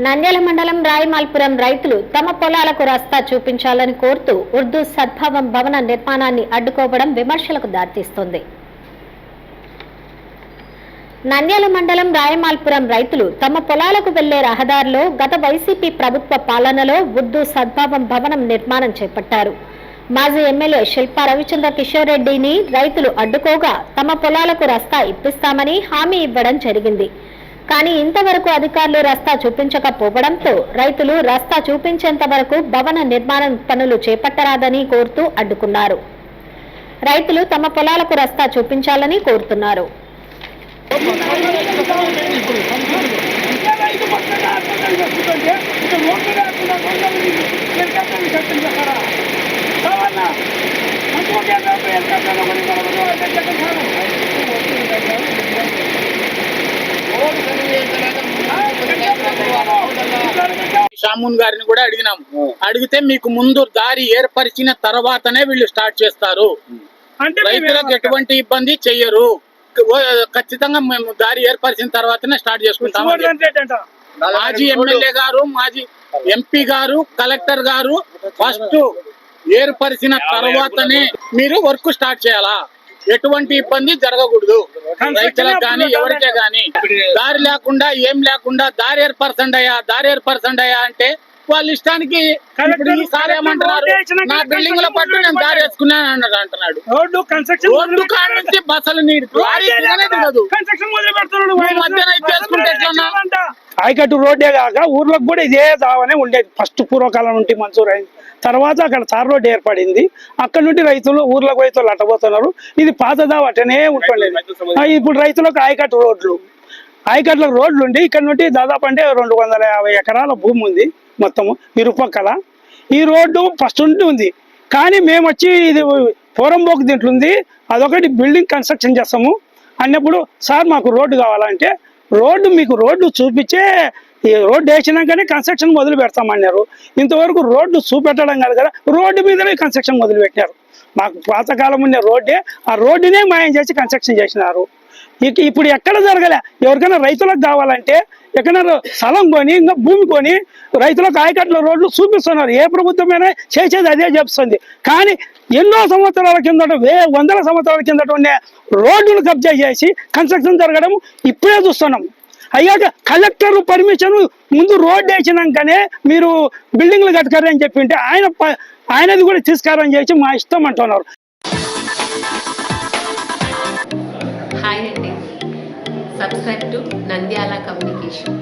నంద్యాల మండలం రాయమాల్పురం రైతులు తమ పొలాలకు రస్తా చూపించాలని కోరుతూ ఉర్దూ సద్భావం భవన నిర్మాణాన్ని అడ్డుకోవడం విమర్శలకు దారితీస్తోంది. నంద్యాల మండలం రాయమాల్పురం రైతులు తమ పొలాలకు వెళ్ళే రహదారిలో గత వైసీపీ ప్రభుత్వ పాలనలో ఉర్దూ సద్భావం భవనం నిర్మాణం చేపట్టారు. మాజీ ఎమ్మెల్యే శిల్పా రవిచంద్ర కిషోర్ రెడ్డిని రైతులు అడ్డుకోగా తమ పొలాలకు రస్తా ఇప్పిస్తామని హామీ ఇవ్వడం జరిగింది. కానీ ఇంతవరకు అధికారులు రస్తా చూపించకపోవడంతో రైతులు రస్తా చూపించేంత వరకు భవన నిర్మాణం పనులు చేపట్టరాదని కోరుతూ అడ్డుకున్నారు. రైతులు తమ పొలాలకు రస్తా చూపించాలని కోరుతున్నారు. ఇది షామూన్ గారిని కూడా అడిగినాం అడిగితే మీకు ముందు దారి ఏర్పరిచిన తర్వాతనే వీళ్ళు స్టార్ట్ చేస్తారు. అంటే రైతులకు ఎటువంటి ఇబ్బంది చెయ్యరు. ఖచ్చితంగా మేము దారి ఏర్పరిచిన తర్వాతనే స్టార్ట్ చేసుకుంటాం. మాజీ ఎమ్మెల్యే గారు మాజీ ఎంపీ గారు కలెక్టర్ గారు ఫస్ట్ ఏర్పరిచిన తర్వాతనే మీరు వర్క్ స్టార్ట్ చేయాలా? ఎటువంటి ఇబ్బంది జరగకూడదు. రైతులకు గాని ఎవరికే గాని దారి లేకుండా ఏం లేకుండా దారి ఏర్పరచండి అయ్యా దారి ఏర్పరచండి అయ్యా అంటే వాళ్ళ ఇష్టానికి ఈసారి ఏమంటున్నారు? నా బిల్డింగ్లో పట్టు నేను దారి వేసుకున్నాను అన్నాడు అంటున్నాడు. రోడ్డు కన్స్ట్రక్షన్ రోడ్డు కాడ నుంచి బస్సులు నీరు దిగదు. కన్స్ట్రక్షన్ మొదలు పెడుతున్నాడు నువ్వు మధ్యన ఇది చేసుకుంటే ఎట్లన్నా? ఆయకట్టు రోడ్డే కాక ఊర్లకు కూడా ఇదే దావనే ఉండేది. ఫస్ట్ పూర్వకాలం నుండి మంజూరు అయింది. తర్వాత అక్కడ తార్ రోడ్డు ఏర్పడింది. అక్కడ నుండి రైతులు ఊర్లకు రైతులు అట్టబోతున్నారు. ఇది పాత దావ అట్టనే ఉంటుండేది. ఇప్పుడు రైతులకు ఆయకట్టు రోడ్లు. ఆయకట్ల రోడ్లు ఉండి ఇక్కడ నుండి దాదాపు అంటే రెండు వందల యాభై ఎకరాల భూమి ఉంది మొత్తము ఇరుపక్కల ఈ రోడ్డు ఫస్ట్ నుండి ఉంది. కానీ మేము వచ్చి ఇది పోరంబోకు దీంట్లో ఉంది అదొకటి బిల్డింగ్ కన్స్ట్రక్షన్ చేస్తాము. అన్నప్పుడు సార్ మాకు రోడ్డు కావాలంటే రోడ్డు మీకు రోడ్డు చూపించే ఈ రోడ్డు వేసినాకనే కన్స్ట్రక్షన్ మొదలు పెడతామన్నారు. ఇంతవరకు రోడ్డు చూపెట్టడం కాదు కదా రోడ్డు మీదనే కన్స్ట్రక్షన్ మొదలు పెట్టినారు మాకు పాతకాలం ఉండే రోడ్డే ఆ రోడ్డునే మాయం చేసి కన్స్ట్రక్షన్ చేసినారు. ఇక ఇప్పుడు ఎక్కడ జరగలే? ఎవరికైనా రైతులకు కావాలంటే ఎక్కడైనా స్థలం కొని ఇంకా భూమి కొని రైతులకు ఆయకట్ల రోడ్లు చూపిస్తున్నారు. ఏ ప్రభుత్వమైనా చేసేది అదే చెప్తుంది. కానీ ఎన్నో సంవత్సరాల కిందట వే వందల సంవత్సరాల కిందట ఉండే రోడ్డును కబ్జా చేసి కన్స్ట్రక్షన్ జరగడం ఇప్పుడే చూస్తున్నాం. అయ్యాక కలెక్టర్ పర్మిషన్ ముందు రోడ్డు వేసినాకనే మీరు బిల్డింగ్లు కట్టుకారని చెప్పింటే ఆయన ఆయనది కూడా తీసుకురాని చేసి మా ఇష్టం అంటున్నారు. హాయ్ అండి. Subscribe to Nandyala communication.